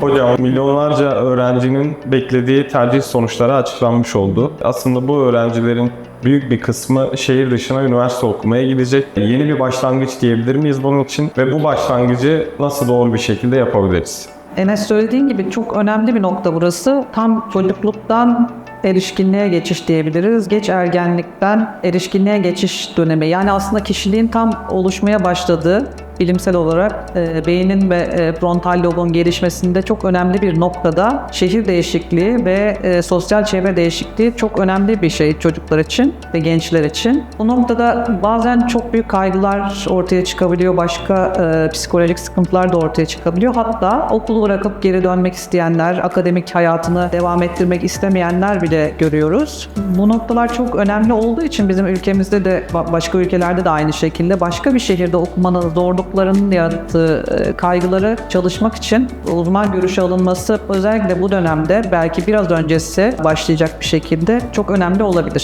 Hocam milyonlarca öğrencinin beklediği tercih sonuçları açıklanmış oldu. Aslında bu öğrencilerin büyük bir kısmı şehir dışına üniversite okumaya gidecek. Yeni bir başlangıç diyebilir miyiz bunun için? Ve bu başlangıcı nasıl doğru bir şekilde yapabiliriz? Enes söylediğin gibi çok önemli bir nokta burası. Tam çocukluktan erişkinliğe geçiş diyebiliriz. Geç ergenlikten erişkinliğe geçiş dönemi. Yani aslında kişiliğin tam oluşmaya başladığı bilimsel olarak e, beynin ve e, frontal lobun gelişmesinde çok önemli bir noktada şehir değişikliği ve e, sosyal çevre değişikliği çok önemli bir şey çocuklar için ve gençler için. Bu noktada bazen çok büyük kaygılar ortaya çıkabiliyor, başka e, psikolojik sıkıntılar da ortaya çıkabiliyor. Hatta okulu bırakıp geri dönmek isteyenler, akademik hayatını devam ettirmek istemeyenler bile görüyoruz. Bu noktalar çok önemli olduğu için bizim ülkemizde de ba- başka ülkelerde de aynı şekilde başka bir şehirde okumanın zorluklarının yarattığı e, kaygıları çalışmak için uzman görüşü alınması özellikle bu dönemde belki biraz öncesi başlayacak bir şekilde çok önemli olabilir.